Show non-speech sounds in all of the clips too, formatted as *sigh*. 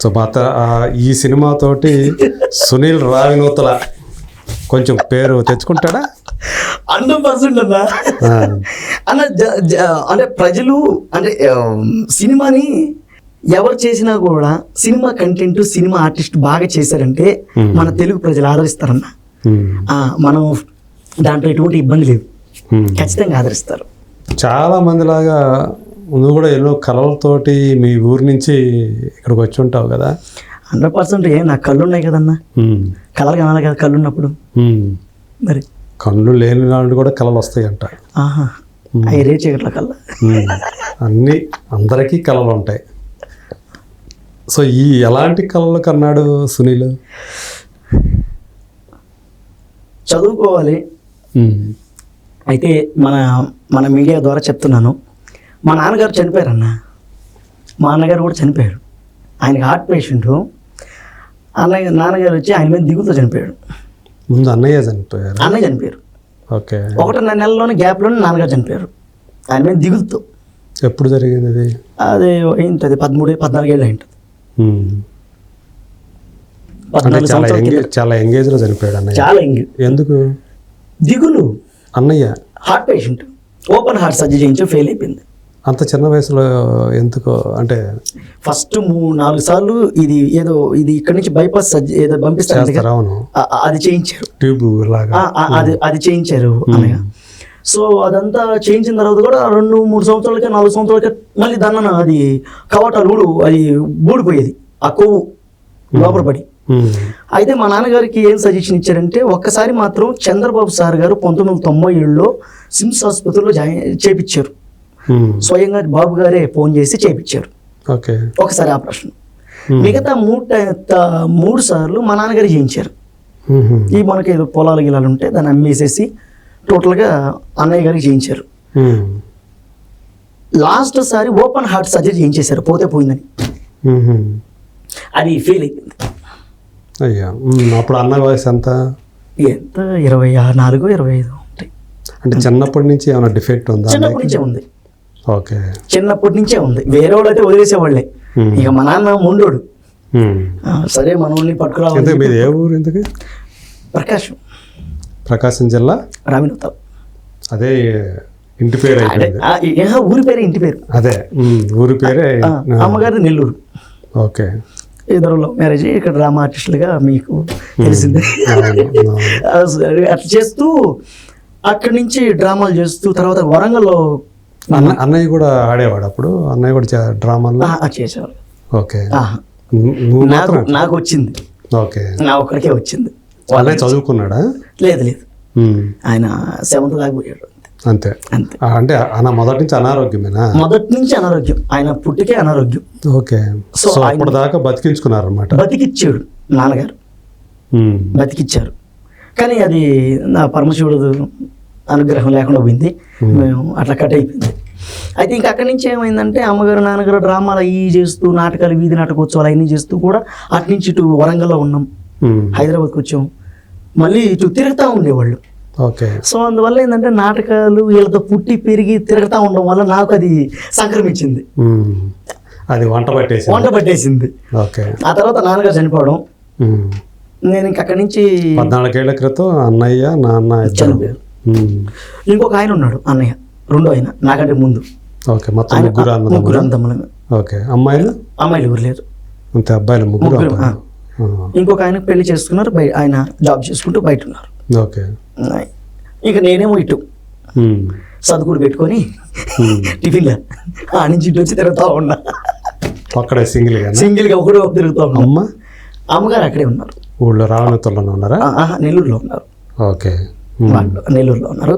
So మాత ఈ సినిమాతోటి సునీల్ రావినూతల కొంచెం పేరు తెచ్చుకుంటాడా? హండ్రెడ్ పర్సెంట్ అన్నా అన్న అంటే ప్రజలు అంటే సినిమాని ఎవరు చేసినా కూడా సినిమా కంటెంట్ సినిమా ఆర్టిస్ట్ బాగా చేశారంటే. మన తెలుగు ప్రజలు ఆదరిస్తారన్న. మనం దాంట్లో ఎటువంటి ఇబ్బంది లేదు. ఖచ్చితంగా ఆదరిస్తారు. చాలా మందిలాగా నువ్వు కూడా ఎన్నో కళలతోటి మీ ఊరి నుంచి ఇక్కడికి వచ్చి ఉంటావు కదా. హండ్రెడ్ పర్సెంట్ ఏ నాకు కళ్ళు ఉన్నాయి కదన్నా కలర్ కనాలి కదా కళ్ళు ఉన్నప్పుడు. మరి? కళ్ళు లేని వాళ్ళు కూడా కళలు వస్తాయంట. ఆహా. అవి రే చీకట్ల కల్లా ఉమ్. అన్నీ అందరికీ కళలు ఉంటాయి. సో ఈ ఎలాంటి కళలు కన్నాడు సునీల్? చదువుకోవాలి. అయితే మన మన మీడియా ద్వారా చెప్తున్నాను. మా నాన్నగారు చనిపోయారన్న. మా అన్నగారు కూడా చనిపోయారు. ఆయనకి హార్ట్ పేషెంట్ అన్నయ్య నాన్నగారు వచ్చి ఆయన మీద దిగుతూ చనిపోయాడు. ముందు అన్నయ్య చనిపోయారు? అన్నయ్య చనిపోయారు. ఓకే. ఒకటిన్నర నెలలోనే గ్యాప్లోనే నాన్నగారు చనిపోయారు. ఆయన మీద దిగుతూ. ఎప్పుడు జరిగింది అది? అది ఏంటది? పదమూడు పద్నాలుగేళ్ళు అయింటుంది. చాలా ఎంగేజ్ ఎంగేజ్లో చనిపోయాడు అన్నయ్య. చాలా ఎంగి ఎందుకు? దిగులు. అన్నయ్య. Heart patient open heart surgery చేయించి ఫెయిల్ అయిపోయింది. అంత చిన్న వయసులో ఎందుకు అంటే ఫస్ట్ మూడు నాలుగు సార్లు ఇది ఏదో ఇది ఇక్కడ నుంచి బైపాస్ ఏదో పంపిస్తారు అవును. అది చేయించారు. ట్యూబ్ లాగా. అది అది చేయించారు సో అదంతా చేయించిన తర్వాత కూడా రెండు మూడు సంవత్సరాలకి నాలుగు సంవత్సరాలకి మళ్ళీ దాన్న అది కవాటాలు ఊడు అది ఊడిపోయేది. ఆ కొవ్వు లోపల పడి. అయితే మా నాన్నగారికి ఏం సజెషన్ ఇచ్చారంటే ఒక్కసారి మాత్రం చంద్రబాబు సార్ గారు పంతొమ్మిది వందల తొంభై ఏడులో సిమ్స్ ఆసుపత్రిలో జాయిన్ చేపించారు స్వయంగా బాబు గారే ఫోన్ చేసి చేపించారు. ఓకే. ఒకసారి ఆపరేషన్ Hmm. మిగతా మూడు మూడు సార్లు మా నాన్నగారు చేయించారు. ఉహు, ఈ మనకి ఏదో పొలాలు గిలాలు ఉంటే దాన్ని అమ్మేసేసి టోటల్గా అన్నయ్య గారికి చేయించారు. లాస్ట్ సారి ఓపెన్ హార్ట్ సర్జరీ చేయించేశారు పోతే పోయిందని. అది ఫెయిల్ అయిపోయింది అయ్యా అప్పుడు అన్న వయసు ఎంత? ఎంత? ఇరవై నాలుగు ఇరవై ఐదు ఉంటాయి. అంటే చిన్నప్పటి నుంచి ఏమైనా డిఫెక్ట్ ఉందా చిన్నప్పటి నుంచే ఉంది. ఓకే. చిన్నప్పటి నుంచే ఉంది. వేరే వాళ్ళు అయితే వదిలేసేవాళ్ళే. ఇక మా నాన్న ముండోడు. సరే మనల్ని పట్టుకురావాలి మీది ఏ ఊరు ఎందుకు ప్రకాశం. ప్రకాశం జిల్లా? రామినవుతాం అదే ఇంటి పేరు ఊరి పేరే ఇంటి పేరు. అదే ఊరి పేరే ఆ, అమ్మగారిది నెల్లూరు. ఓకే. ఇద్దరు లవ్ మ్యారేజ్ ఇక్కడ డ్రామా ఆర్టిస్టులుగా మీకు తెలిసిందే. అట్లా చేస్తూ అక్కడి నుంచి డ్రామాలు చేస్తూ తర్వాత వరంగల్లో అన్నయ్య కూడా ఆడేవాడు అప్పుడు? అన్నయ్య కూడా డ్రామాల్లో? చేసేవాళ్ళు ఓకే. నాకు నాకు వచ్చింది ఓకే. నా ఒక్కడికే వచ్చింది. అన్నయ్య చదువుకున్నాడా? లేదు లేదు. ఆయన సెవెంత్ దాకా పోయాడు అంతే. అంతే. ఆ, అంటే మొదటి నుంచి అనారోగ్యమేనా? మొదటి నుంచి అనారోగ్యం. ఆయన పుట్టికే అనారోగ్యం. ఓకే. సో ఆయన- అప్పటిదాకా బతికించుకున్నారు అనమాట బతికిచ్చాడు నాన్నగారు. బతికిచ్చారు. కానీ అది నా పరమశివుడు అనుగ్రహం లేకుండా పోయింది. మేము అట్లా కట్ అయిపోయింది. అయితే ఇంకా అక్కడి నుంచి ఏమైందంటే అమ్మగారు నాన్నగారు డ్రామాలు అవి చేస్తూ నాటకాలు వీధి నాటకోత్సవాలు అవన్నీ చేస్తూ కూడా అటు నుంచి ఇటు వరంగల్లో ఉన్నాం. హైదరాబాద్కి వచ్చాం. మళ్ళీ ఇటు తిరుగుతూ ఉండేవాళ్ళు. ఓకే. సో అందువల్ల ఏంటంటే నాటకాలు వీళ్ళతో పుట్టి పెరిగి తిరుగుతూ ఉండడం వల్ల నాకు అది సంక్రమించింది. ఉమ్, అది వంట పట్టేసి వంట పట్టేసింది. ఓకే. ఆ తర్వాత నాన్నగారు చనిపోవడం. నేను ఇంక అక్కడి నుంచి పద్నాలుగేళ్ళ క్రితం అన్నయ్య నాన్న చనిపోయారు. ఇంకొక ఆయన ఉన్నాడు అన్నయ్య. రెండో ఆయన నాకంటే ముందు. ఓకే మొత్తం ముగ్గురు ముగ్గురు అన్నదమ్ములు. ఓకే అమ్మాయిలు? అమ్మాయిలు ఎవరు లేరు. అంతే అబ్బాయిలు ముగ్గురు ఇంకొక ఆయన పెళ్ళి చేసుకున్నారు బయ ఆయన జాబ్ చేసుకుంటూ బయట ఉన్నారు. ఓకే. ఇక నేనేమో ఇటు. సదుకుడు పెట్టుకొని. టిఫిన్లో ఆ నుంచి ఇటు వచ్చి తిరుగుతూ ఉన్నా. అక్కడే సింగిల్ సింగిల్గా ఒకడు తిరుగుతూ ఉన్నా. అమ్మ? అమ్మగారు అక్కడే ఉన్నారు. ఊళ్ళో రావణతుల్లోనే ఉన్నారా? నెల్లూరులో ఉన్నారు. ఓకే. వాళ్ళు నెల్లూరులో ఉన్నారు.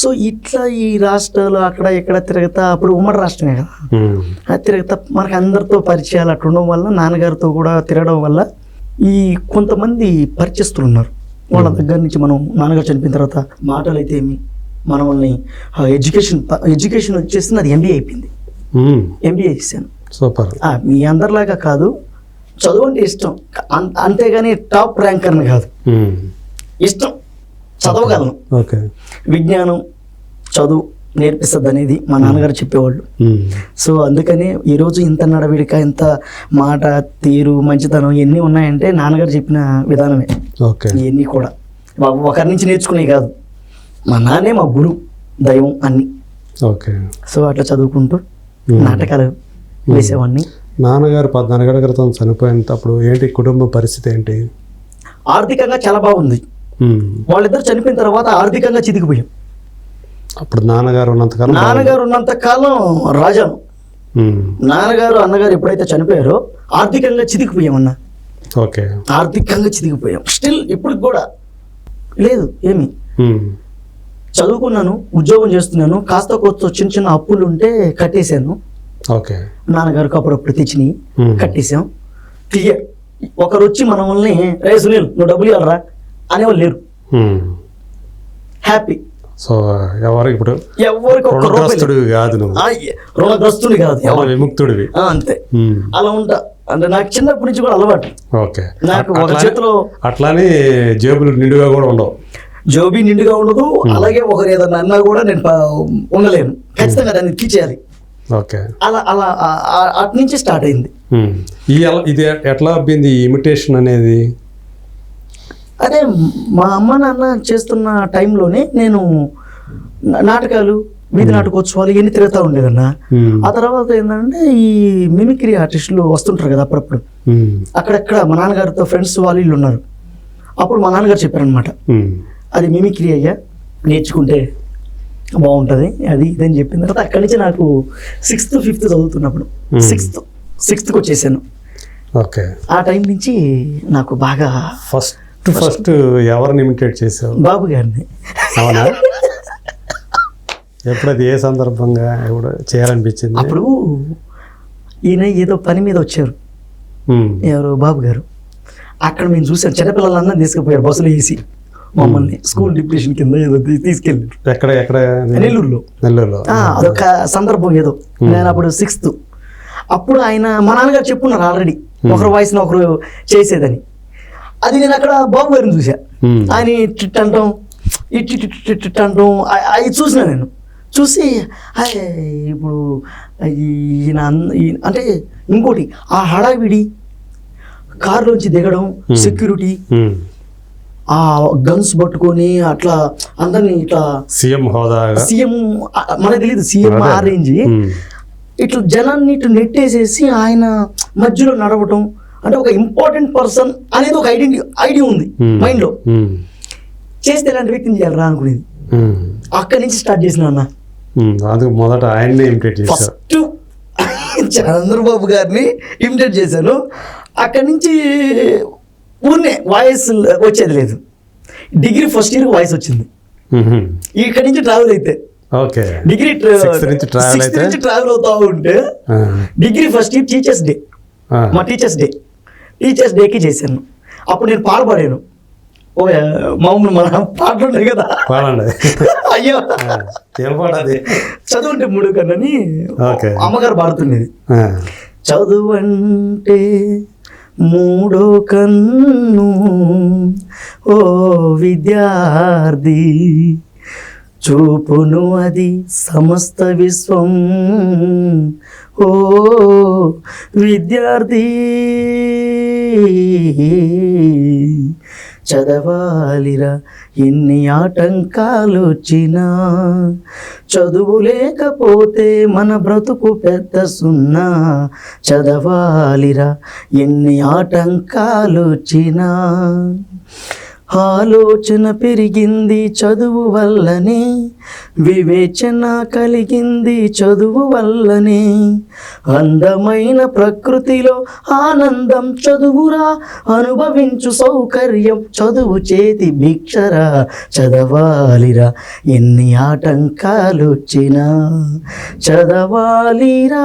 సో ఇట్లా ఈ రాష్ట్రాలు అక్కడ ఇక్కడ తిరుగుతా అప్పుడు ఉమ్మడి రాష్ట్రమే కదా. ఉమ్, ఆ తిరుగుతా మనకు అందరితో పరిచయాలు అట్లా ఉండడం వల్ల నాన్నగారితో కూడా తిరగడం వల్ల ఈ కొంతమంది పరిచయస్తులు ఉన్నారు. వాళ్ళ దగ్గర నుంచి మనం నాన్నగారు చనిపోయిన తర్వాత మాటలు అయితే ఏమి మనల్ని ఎడ్యుకేషన్ ఎడ్యుకేషన్ వచ్చేసింది అది ఎంబీఏ అయిపోయింది. ఎంబీఏ చేశాను. సూపర్. మీ అందరిలాగా కాదు చదువు అంటే ఇష్టం. అంతేగాని టాప్ ర్యాంకర్ని కాదు. ఇష్టం. చదవగలను. ఓకే. విజ్ఞానం చదువు నేర్పిస్తుంది అనేది మా నాన్నగారు చెప్పేవాళ్ళు. సో అందుకని ఈరోజు ఇంత నడవిడిక ఇంత మాట తీరు మంచితనం ఇవన్నీ ఉన్నాయంటే నాన్నగారు చెప్పిన విధానమే. ఓకే. ఇవన్నీ కూడా. ఒకరి నుంచి నేర్చుకునే కాదు. మా నాన్నే మా గురు దైవం అన్ని. ఓకే. సో అట్లా చదువుకుంటూ. నాటకాలు వేసేవాడిని. నాన్నగారు పద్నాలుగేళ్ళ క్రితం చనిపోయినప్పుడు ఏంటి కుటుంబ పరిస్థితి ఏంటి? ఆర్థికంగా చాలా బాగుంది. వాళ్ళిద్దరు చనిపోయిన తర్వాత ఆర్థికంగా చితికిపోయాం. అప్పుడు నాన్నగారు ఉన్నంతకాలం నాన్నగారు ఉన్నంత కాలం రాజాను ఉమ్. నాన్నగారు అన్నగారు ఎప్పుడైతే చనిపోయారో ఆర్థికంగా చితికిపోయామన్నా ఓకే. ఆర్థికంగా చితికిపోయాం. స్టిల్ ఇప్పుడు కూడా లేదు ఏమి. ఉమ్. చదువుకున్నాను ఉద్యోగం చేస్తున్నాను కాస్త కొత్త చిన్న చిన్న అప్పులు ఉంటే కట్టేశాను. ఓకే. నాన్నగారికి అప్పుడప్పుడు తెచ్చినాయి Hmm. కట్టేశాం. క్లియర్ ఒకరు వచ్చి మనల్ని రే సునీల్ నువ్వు డబ్బులు ఇవ్వరా అనేవాళ్ళు లేరు. హ్యాపీ సో ఎవరు ఇప్పుడు? ఎవరికి. రుణగ్రస్తుడివి కాదు నువ్వు. కాదు ఎవరు. విముక్తుడివి. ఆ, అంతే. అలా ఉంటా. అంటే నాకు చిన్నప్పటి నుంచి కూడా అలవాటు. ఓకే. నాకు ఒక చేతిలో అట్లానే జేబులు నిండుగా కూడా ఉండవు. జోబీ నిండుగా ఉండదు. అలాగే ఒకరు ఏదన్నా అన్నా కూడా నేను ఉండలేను. ఖచ్చితంగా దాన్ని తీసేయాలి. ఓకే. అలా అలా అటు నుంచి స్టార్ట్ అయింది. ఈ ఇది ఎట్లా అబ్బింది ఇమిటేషన్ అనేది? అదే మా అమ్మ నాన్న చేస్తున్న టైంలోనే నేను నాటకాలు వీధి నాటకోత్సవాలు ఇవన్నీ తిరుగుతూ ఉండేదన్న ఉమ్. ఆ తర్వాత ఏంటంటే ఈ మిమిక్రీ ఆర్టిస్టులు వస్తుంటారు కదా అప్పుడప్పుడు ఉమ్. అక్కడక్కడ మా నాన్నగారితో ఫ్రెండ్స్ వాళ్ళు వీళ్ళు ఉన్నారు అప్పుడు మా నాన్నగారు చెప్పారనమాట. అది మిమిక్రీ అయ్యా నేర్చుకుంటే బాగుంటుంది అది ఇదని చెప్పిన తర్వాత అక్కడి నుంచి నాకు సిక్స్త్ ఫిఫ్త్ చదువుతున్నప్పుడు Hmm. సిక్స్త్ సిక్స్త్కి వచ్చేసాను ఓకే ఆ టైం నుంచి నాకు బాగా ఫస్ట్ ఫస్ట్ ఎవరిని ఇమిటేట్ చేసావు? బాబు గారిని. అవునా? ఎప్పుడు అది ఏ సందర్భంగా ఎప్పుడు చేయాలనిపించింది? అప్పుడు ఈయన ఏదో పని మీద వచ్చారు. ఎవరు? బాబు గారు. అక్కడ మేము చూసాం. చిన్నపిల్లలందరినీ తీసుకుపోయారు బస్సులో వేసి మమ్మల్ని స్కూల్ డిప్రెషన్ కింద ఏదో తీసుకెళ్ళారు ఎక్కడ ఎక్కడ? నెల్లూరులో. నెల్లూరులో. అదొక సందర్భం ఏదో. నేను అప్పుడు సిక్స్త్. అప్పుడు ఆయన మా నాన్నగారు చెప్పున్నారు ఆల్రెడీ. ఒకరు వాయిస్ని ఒకరు చేసేదని. అది నేను అక్కడ బాబు గారిని చూసా. ఆయన ఇట్ అంటాం ఇట్ ఇట్ అంటాం అవి చూసిన నేను చూసి "హాయ్, ఇప్పుడు ఈయన అంటే ఇంకోటి ఆ హడావిడి కారులోంచి దిగడం సెక్యూరిటీ. ఆ గన్స్ పట్టుకొని అట్లా అందరినీ ఇట్లా సీఎం హోదాగా సీఎం మనకు తెలియదు సీఎం అదే. ఆ రేంజ్ ఉమ్. ఇట్లా జనాన్ని ఇటు నెట్టేసేసి ఆయన మధ్యలో నడవటం అంటే ఒక ఇంపార్టెంట్ పర్సన్ అనేది ఒక ఐడెంటి ఐడియా ఉంది ఉమ్. మైండ్లో ఉమ్. చేస్తే ఇలాంటి వ్యక్తిని చేయాలరా అనుకునేది ఉమ్. అక్కడి నుంచి స్టార్ట్ చేసిన అన్న. అందుకు మొదట ఆయన్నే ఇమిటేట్ చేశావు ఫస్ట్ చంద్రబాబు గారిని ఇమిటేట్ చేశాను అక్కడి నుంచి ఊరినే వాయిస్ వచ్చేది లేదు డిగ్రీ ఫస్ట్ ఇయర్ వాయిస్ వచ్చింది. ఇక్కడి నుంచి ట్రావెల్ అయితే ఓకే డిగ్రీ? నుంచి ట్రావెల్ అవుతా ఉంటే ఆ. Degree first year teachers day. మా టీచర్స్ డే టీచర్స్ డేకి చేశాను. అప్పుడు నేను పాట పాడాను ఓ మామూలు మన పాటలు ఉన్నాయి కదా. అయ్యో. ఏం పాట అది? చదువుంటే మూడు కన్నని. అమ్మగారు పాడుతున్నది. ఆ. చదువంటే మూడో కన్ను ఓ విద్యార్థి చూపును అది సమస్త విశ్వం ఓ విద్యార్థి. చదవాలిరా ఎన్ని ఆటంకాలు వచ్చినా చదువు లేకపోతే మన బ్రతుకు పెద్ద సున్నా. చదవాలిరా ఎన్ని ఆటంకాలు వచ్చినా ఆలోచన పెరిగింది చదువు వల్లనే వివేచన కలిగింది చదువు వల్లనే. అందమైన ప్రకృతిలో ఆనందం చదువురా అనుభవించు సౌకర్యం చదువు చేతి భిక్షరా. చదవాలిరా ఎన్ని ఆటంకాలు వచ్చినా. చదవాలిరా.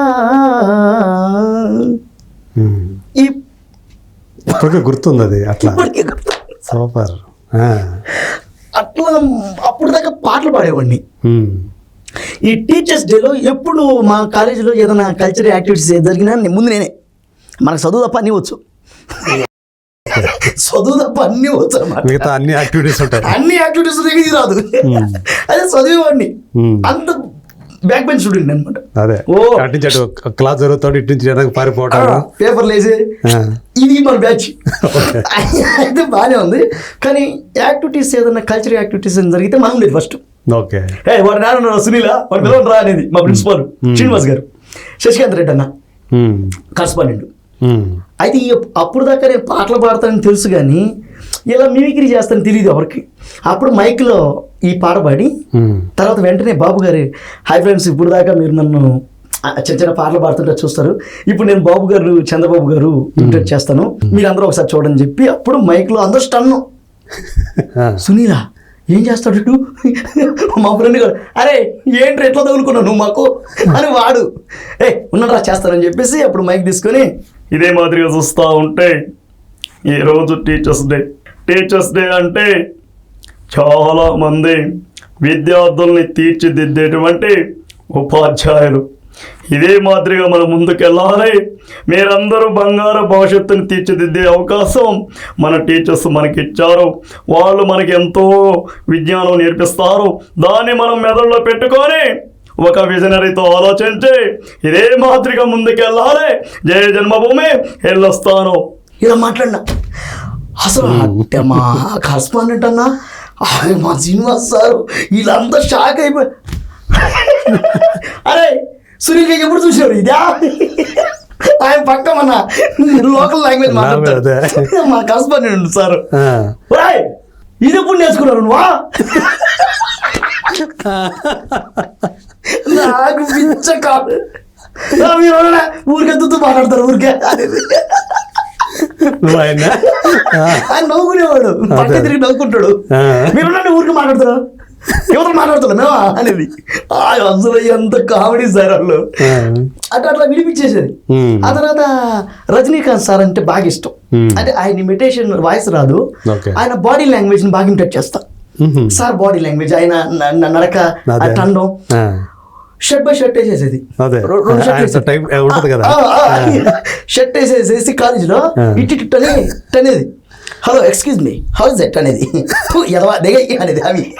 గుర్తుంది అది అట్లా. సూపర్. అట్లా అప్పుడు దాకా పాటలు పాడేవాడిని. ఈ టీచర్స్ డేలో ఎప్పుడు మా కాలేజీలో ఏదైనా కల్చరల్ యాక్టివిటీస్ జరిగినా ముందు నేనే మనకు చదువు తప్ప అన్నీ వచ్చు చదువు తప్ప అన్నీ వచ్చు మిగతా అన్ని యాక్టివిటీస్ ఉంటాయి అన్ని యాక్టివిటీస్ రాదు. అదే చదివేవాడిని. అంత బ్యాక్ బెంచ్ స్టూడెంట్ అనమాట అదే. ఓ. అటు క్లాస్ జరుగుతాడు ఇటు నుంచి వెనక్కి పారిపోవటం పేపర్లు వేసి ఆ. ఇది మన బ్యాచ్. అయితే బాగానే ఉంది. కానీ యాక్టివిటీస్ ఏదైనా కల్చరల్ యాక్టివిటీస్ ఏదైనా జరిగితే మనం ఉండేది ఫస్ట్ ఓకే. ఏ వాడు నాన్న సునీల? వాడు పిలవండి రా అనేది మా ప్రిన్సిపాల్ శ్రీనివాస్ గారు. శశికాంత్ రెడ్డి అన్న. కరస్పాండెంట్. అయితే అప్పుడు దాకా నేను పాటలు పాడతానని తెలుసు కానీ ఇలా మిమిక్రీ చేస్తానని తెలియదు ఎవరికి. అప్పుడు మైక్లో ఈ పాట పాడి. తర్వాత వెంటనే బాబు గారు హాయ్ ఫ్రెండ్స్ ఇప్పుడు దాకా మీరు నన్ను చిన్న చిన్న పాటలు పాడుతుంటే చూస్తారు. ఇప్పుడు నేను బాబు గారు చంద్రబాబు గారు ఇంటర్ట్ చేస్తాను. మీరు అందరూ ఒకసారి చూడని చెప్పి అప్పుడు మైక్లో అందరూ స్టన్ను. ఆ. సునీల ఏం చేస్తాడు ఇటు? మా ఫ్రెండ్ గారు అరే ఏంటి ఎట్లా తగులుకున్నావు నువ్వు మాకు? అని వాడు. ఏ ఉన్నట్రా చేస్తానని చెప్పేసి అప్పుడు మైక్ తీసుకొని ఇదే మాదిరిగా చూస్తూ ఉంటే ఈరోజు టీచర్స్ డే. టీచర్స్ డే అంటే చాలా మంది విద్యార్థుల్ని తీర్చిదిద్దేటువంటి ఉపాధ్యాయులు. ఇదే మాదిరిగా మనం ముందుకెళ్ళాలి. మీరందరూ బంగారు భవిష్యత్తుని తీర్చిదిద్దే అవకాశం మన టీచర్స్ మనకి ఇచ్చారు వాళ్ళు మనకి ఎంతో విజ్ఞానం నేర్పిస్తారు. దాన్ని మనం మెదడులో పెట్టుకొని ఒక విజనరీతో ఆలోచించి ఇదే మాదిరిగా ముందుకెళ్ళాలి. జయ జన్మభూమి వెళ్ళొస్తాను ఇలా మాట్లాడినా. అసలు అంటే మా కరస్పాండెంట్ అన్నా మా శ్రీనివాస్ సార్ వీళ్ళంతా షాక్ అయిపోయి అరే సునీల్ గారు ఎప్పుడు చూసారు ఇదా? ఆయన పక్క మన లోకల్ లాంగ్వేజ్ మాట్లాడతాడు. మా కరస్పాండెంట్ సార్. ఆ. ఒరేయ్, ఇది ఎప్పుడు నేర్చుకున్నారు నువ్వా? నాకు పిచ్చ కాదు. ఊరికే దుద్దు మాట్లాడతారు ఊరికే. నువ్వు ఆయన నవ్వుకునేవాడు పక్క తిరిగి నవ్వుకుంటాడు. మీరు నన్ను ఊరికి మాట్లాడుతారా ఎవరు మాట్లాడుతున్నా మేమా అనేది ఆ, అసలు ఎంత కామెడీ సార్ వాళ్ళు. అట్లా అట్లా వినిపించేసేది. ఆ తర్వాత రజనీకాంత్ సార్ అంటే బాగా ఇష్టం. అంటే ఆయన ఇమిటేషన్ వాయిస్ రాదు. ఆయన బాడీ లాంగ్వేజ్ని బాగా ఇమిటేట్ చేస్తా. సార్ బాడీ లాంగ్వేజ్ ఆయన నడక. టండం. షర్ట్ బై షర్ట్ వేసేసేది. షర్ట్ వేసేసేసి కాలేజీలో ఆ. ఇటు ఇటు అని ఇటు అనేది. Hello excuse me how is that అనేది. ఎదవా అనేది అవి.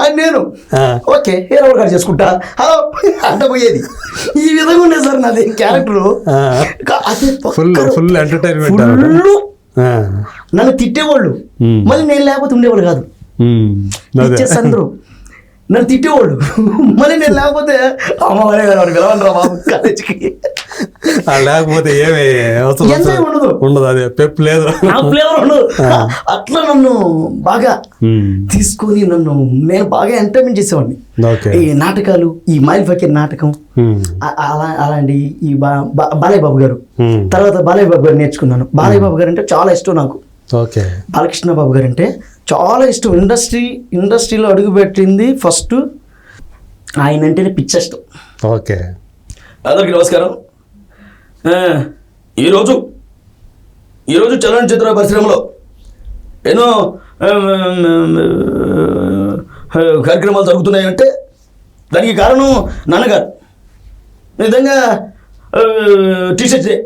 అని నేను. ఓకే హీరో గారు చేసుకుంటా. హలో అంట పోయేది. ఈ విధంగా ఉండేది సార్ నాది క్యారెక్టర్. అదే ఫుల్ ఫుల్ ఎంటర్టైన్మెంట్ ఫుల్. నన్ను తిట్టేవాళ్ళు. మళ్ళీ నేను లేకపోతే ఉండేవాళ్ళు కాదు. అందరూ. నన్ను తిట్టేవాళ్ళు మళ్ళీ నేను లేకపోతే అమ్మవారే గారు పిలవండి రా బాబు కాలేజీకి. లేకపోతే ఏమి ఉండదు. ఉండదు అదే పెప్ లేదు. ఫ్లేవర్ ఉండదు. అట్లా నన్ను బాగా. తీసుకొని నన్ను నేను బాగా ఎంటర్టైన్మెంట్ చేసేవాడిని. ఈ నాటకాలు ఈ మైల్ ఫకీర్ నాటకం అలా అలాంటి ఈ బాలయ్య బాబు గారు. తర్వాత బాలయ్య బాబు గారు నేర్చుకున్నాను. బాలయ్య బాబు గారు అంటే చాలా ఇష్టం నాకు. బాలకృష్ణ బాబు గారు అంటే చాలా ఇష్టం. ఇండస్ట్రీ ఇండస్ట్రీలో అడుగుపెట్టింది ఫస్ట్ ఆయన అంటేనే పిచ్చ ఇష్టం ఓకే. అందరికీ నమస్కారం. ఈరోజు ఈరోజు చలనచిత్ర పరిశ్రమలో ఎన్నో కార్యక్రమాలు జరుగుతున్నాయంటే దానికి కారణం నాన్నగారు. నిజంగా టీచర్స్ డే.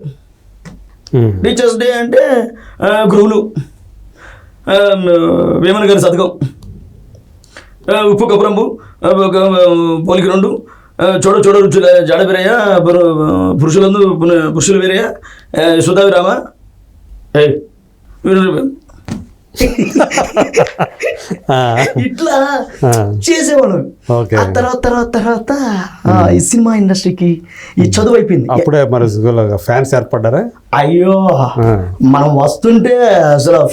టీచర్స్ డే అంటే గురువులు. వేమన గారి శతకం ఆ, ఉప్పు కపురంబు ఆ, పోలిక రెండు. చూడ చూడ రుచుల జాడ వీరయ్య పురు- పురుషులందు పురుషులు వీరయ్య ఆ, ఇట్లా. ఆ. తర్వాత తర్వాత తర్వాత ఈ సినిమా ఇండస్ట్రీకి ఈ చదువు అయిపోయింది. అప్పుడే మరి ఫ్యాన్స్ ఏర్పడ్డారా? అయ్యో. మనం వస్తుంటే అసలు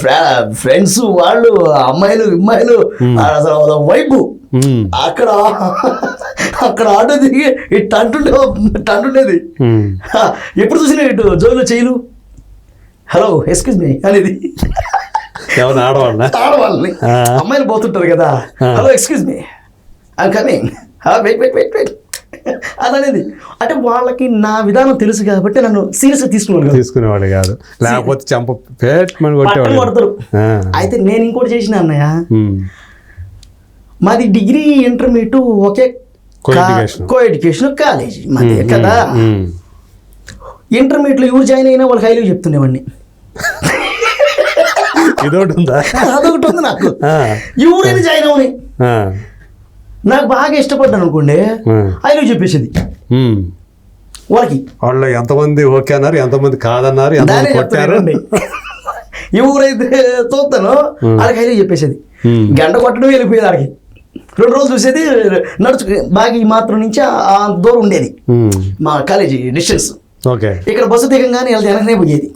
ఫ్రెండ్స్ వాళ్ళు అమ్మాయిలు అమ్మాయిలు అసలు వైపు. అక్కడ అక్కడ ఆటో దిగి ఇట్టు అంటుండే అంటుండేది. ఎప్పుడు చూసినా ఇటు జోలు చేయలు హలో ఎక్స్క్యూజ్ మీ అనేది. ఆడవాళ్ళనా. అమ్మాయిలు పోతుంటారు కదా. Hello excuse me I coming wait wait wait wait అనేది అంటే వాళ్ళకి నా విధానం తెలుసు కాబట్టి నన్ను సీరియస్గా తీసుకున్నాను కదా తీసుకునేవాడు కాదు లేకపోతే చంప కొడతారు ఆ. అయితే నేను ఇంకోటి చేసిన అన్నయ్య. మాది డిగ్రీ ఇంటర్మీడియట్ ఒకే. కో ఎడ్యుకేషన్ కాలేజ్ మాది. కదా. ఇంటర్మీడియట్లో ఎవరు జాయిన్ అయినా వాళ్ళకి హైలు చెప్తుండేవాడిని *laughs* ఇదొకటి ఉందా అదొకటి ఉంది నాకు. ఎవరైనా జాయిన్ అవని. నాకు బాగా ఇష్టపడ్డాను అనుకోండి ఆ. ఐ లవ్ చెప్పేసేది. వాళ్ళకి. వాళ్ళు ఎంతమంది ఓకే అన్నారు ఎంతమంది కాదన్నారు ఎంతమంది కొట్టారు? ఎవరైతే చూస్తానో వాళ్ళకి ఐ లవ్ చెప్పేసేది. గంట కొట్టడం వెళ్ళిపోయేది ఆడికి. రెండు రోజులు చూసేది నడుచు బాగా ఈ మాత్రం నుంచి ఆ- దూరం ఉండేది. మా కాలేజీ డిస్టెన్స్ ఓకే. ఇక్కడ బస్సు దిగంగానే వెళ్తే వెనకనే పోయేది.